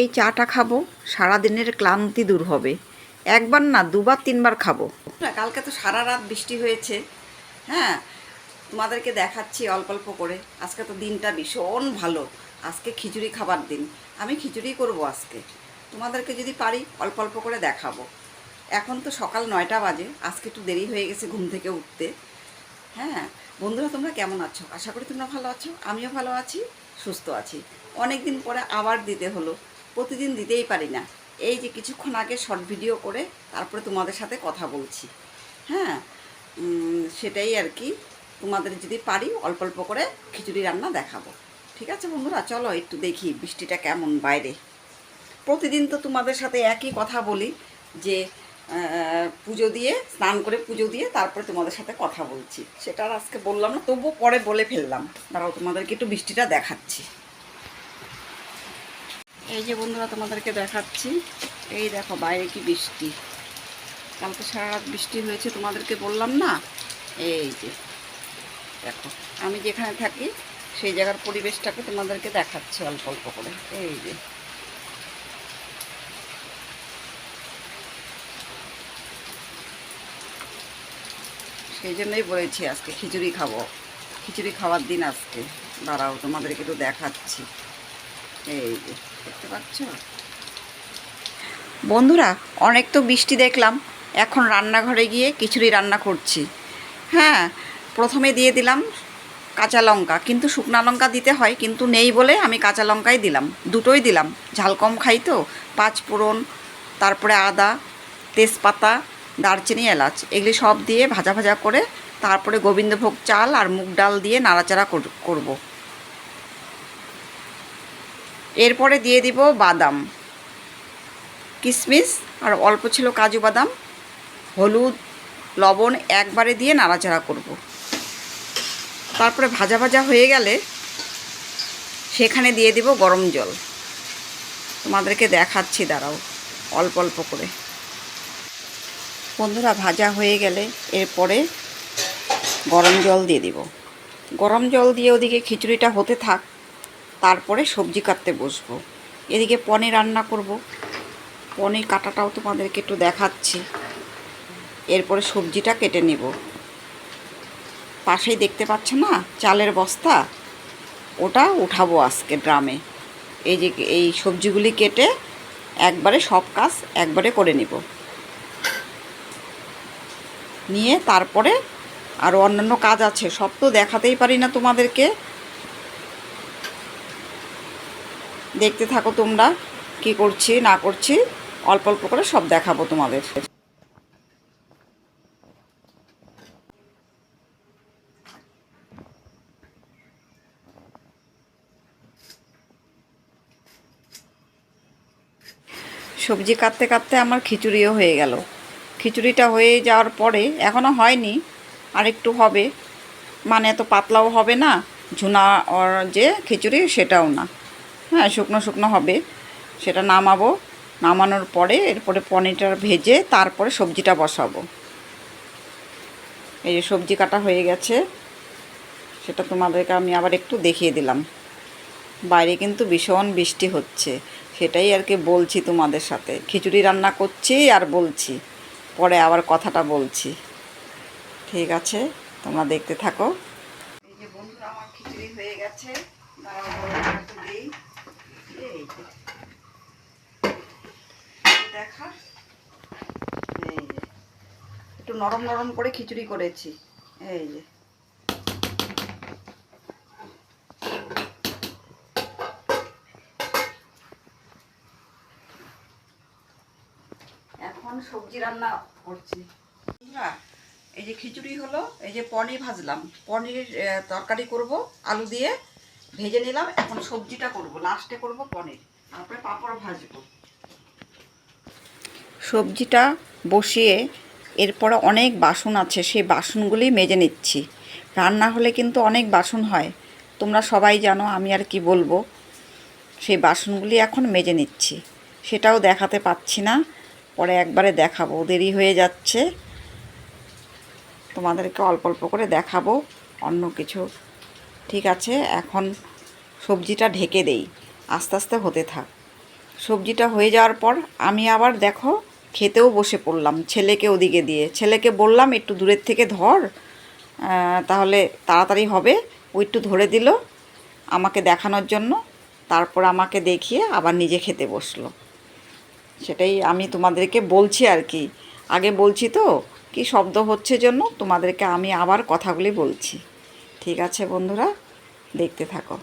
এই চাটা খাব, সারাদিনের ক্লান্তি দূর হবে। একবার না, দুবার, তিনবার খাব। কালকে তো সারা রাত বৃষ্টি হয়েছে হ্যাঁ? তোমাদেরকে দেখাচ্ছি অল্প অল্প করে। আজকে তো দিনটা ভীষণ ভালো। আজকে খিচুড়ি খাবার দিন। আমি খিচুড়ি করব আজকে। তোমাদেরকে যদি পারি, অল্প অল্প করে দেখাবো। এখন তো সকাল নয়টা বাজে। আজকে একটু দেরি হয়ে গেছে ঘুম থেকে উঠতে। হ্যাঁ? বন্ধুরা, তোমরা কেমন আছো? আশা করি তোমরা ভালো আছো। আমিও ভালো আছি, সুস্থ আছি। অনেক দিন পরে আবার দিতে হলো। প্রতিদিন দিতেই পারি না। এই যে কিছুক্ষণ আগে শর্ট ভিডিও করে তারপরে তোমাদের সাথে কথা বলছি। হ্যাঁ? সেটাই আর কি। তোমাদের যদি পারি অল্প অল্প করে খিচুড়ি রান্না দেখাবো। ঠিক আছে বন্ধুরা? চলো একটু দেখি বৃষ্টিটা কেমন বাইরে। প্রতিদিন তো তোমাদের সাথে একই কথা বলি যে পুজো দিয়ে, স্নান করে পুজো দিয়ে তারপরে তোমাদের সাথে কথা বলছি। সেটা আজকে বললাম না, তবুও পরে বলে ফেললাম। দাঁড়াও তোমাদেরকে একটু বৃষ্টিটা দেখাচ্ছি। এই যে বন্ধুরা তোমাদেরকে দেখাচ্ছি, এই দেখো বাইরে কি বৃষ্টি। কালকে সারা রাত বৃষ্টি হয়েছে, তোমাদেরকে বললাম না? এই যে, দেখো, আমি যেখানে থাকি, সেই জায়গার পরিবেশটাকে তোমাদেরকে দেখাচ্ছি অল্প অল্প করে। এই যে, সেই জন্যই বলেছি আজকে খিচুড়ি খাব। খিচুড়ি খাওয়ার দিন আজকে। দাঁড়াও, তোমাদেরকে একটু দেখাচ্ছি। এই বন্ধুরা, অনেক তো বৃষ্টি দেখলাম। এখন রান্নাঘরে গিয়ে খিচুড়ি রান্না করছি। হ্যাঁ প্রথমে দিয়ে দিলাম কাঁচা লঙ্কা, কিন্তু শুকনা লঙ্কা দিতে হয়, কিন্তু নেই বলে আমি কাঁচা লঙ্কাই দিলাম। দুটোই দিলাম। ঝাল কম খাই তো, পাঁচ তারপরে আদা, তেজপাতা, দারচিনি, এলাচ, এগুলি সব দিয়ে ভাজা ভাজা করে তারপরে গোবিন্দভোগ চাল আর মুগ ডাল দিয়ে নাড়াচাড়া কর- করব। এরপরে দিয়ে দিব বাদাম। কিশমিশ আর অল্প ছিল কাজু বাদাম, হলুদ, লবণ একবারে দিয়ে নাড়াচাড়া করব। তারপরে ভাজা ভাজা হয়ে গেলে সেখানে দিয়ে দিব গরম জল। তোমাদেরকে দেখাচ্ছি, দাঁড়াও, অল্প অল্প করে। বন্ধুরা, ভাজা হয়ে গেলে এরপরে গরম জল দিয়ে দিব। গরম জল দিয়ে ওদিকে খিচুড়িটা হতে থাক। তারপরে সবজি কাটতে বসবো। এদিকে পনির রান্না করব। পনির কাটাটাও তোমাদেরকে একটু দেখাচ্ছি। এরপরে সবজিটা কেটে নেব। পাশেই দেখতে পাচ্ছ না, চালের বস্তা? ওটা উঠাবো আজকে ড্রামে। এই যে এই সবজিগুলি কেটে একবারে সব কাজ একবারে করে নেব। নিয়ে তারপরে আরও অন্যান্য কাজ আছে, সব তো দেখাতেই পারি না তোমাদেরকে। দেখতে থাকো তোমরা কি করছি, না করছি, অল্প অল্প করে সব দেখাবো তোমাদের। সবজি কাটতে কাটতে আমার খিচুড়িও হয়ে গেল। খিচুড়িটা হয়ে যাওয়ার পরে এখনও হয়নি, আর একটু হবে। মানে এত পাতলাও হবে না, ঝুনা যে খিচুড়ি সেটাও না। হ্যাঁ শুকনো শুকনো হবে। সেটা নামাবো। নামানোর পরে এরপরে পনিরটা ভেজে তারপরে সবজিটা বসাবো। এই যে সবজি কাটা হয়ে গেছে, সেটা তোমাদেরকে আমি আবার একটু দেখিয়ে দিলাম। বাইরে কিন্তু ভীষণ বৃষ্টি হচ্ছে, সেটাই আর কি বলছি তোমাদের সাথে। খিচুড়ি রান্না করছি আর বলছি, পরে আবার কথাটা বলছি। ঠিক আছে, তোমরা দেখতে থাকো। এই যে বন্ধুরা, আমার খিচুড়ি হয়ে গেছে। একটু নরম নরম করে খিচুড়ি করেছি। এই যে। এখন সবজি রান্না করছি। এই যে খিচুড়ি হলো, এই যে পনির ভাজলাম। পনির তরকারি করব, আলু দিয়ে। ভেজে নিলাম, এখন সবজিটা করব লাস্টে করব পনির, তারপরে পাঁপড় ভাজবো। সবজিটা বসিয়ে এরপরে অনেক বাসন আছে, সেই বাসনগুলি মেজে নিচ্ছি। রান্না হলে কিন্তু অনেক বাসন হয়, তোমরা সবাই জানো আমি আর কি বলব। সেই বাসনগুলি এখন মেজে নিচ্ছি, সেটাও দেখাতে পাচ্ছি না, পরে একবারে দেখাবো, দেরি হয়ে যাচ্ছে। তোমাদেরকে অল্প অল্প করে দেখাবো, অন্য কিছু ঠিক আছে, এখন সবজিটা ঢেকে দেই। আস্তে আস্তে হতে থাক। সবজিটা হয়ে যাওয়ার পর আমি আবার দেখো, খেতেও বসে পড়লাম। ছেলেকে ওদিকে দিয়ে। ছেলেকে বললাম, একটু দূরের থেকে ধর তাহলে তাড়াতাড়ি হবে। ও একটু ধরে দিল আমাকে দেখানোর জন্য। তারপর আমাকে দেখিয়ে আবার নিজে খেতে বসল। সেটাই আমি তোমাদেরকে বলছি আর কি। আগে বলছি তো, কি শব্দ হচ্ছে জন্য তোমাদেরকে আমি আবার কথাগুলি বলছি। ঠিক আছে, বন্ধুরা? দেখতে থাকো।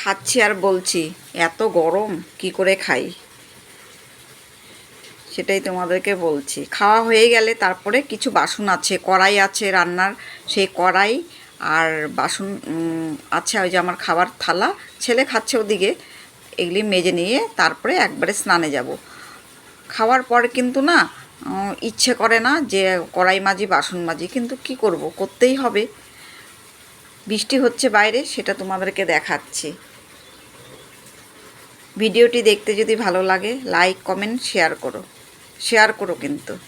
খাচ্ছি আর বলছি, এত গরম, কি করে খাই? সেটাই তোমাদেরকে বলছি। খাওয়া হয়ে গেলে তারপরে কিছু বাসন আছে, কড়াই আছে রান্নার, সেই কড়াই আর বাসন আছে ওই যে আমার খাবার থালা, ছেলে খাচ্ছে ওদিকে, এগুলি মেজে নিয়ে তারপরে একবারে স্নানে যাব। খাওয়ার পর কিন্তু না ইচ্ছে করে না যে কড়াই মাজি, বাসন মাজি, কিন্তু কি করব? করতেই হবে। বৃষ্টি হচ্ছে বাইরে, সেটা তোমাদেরকে দেখাচ্ছি। ভিডিওটি দেখতে যদি ভালো লাগে লাইক কমেন্ট শেয়ার করো। শেয়ার করো কিন্তু।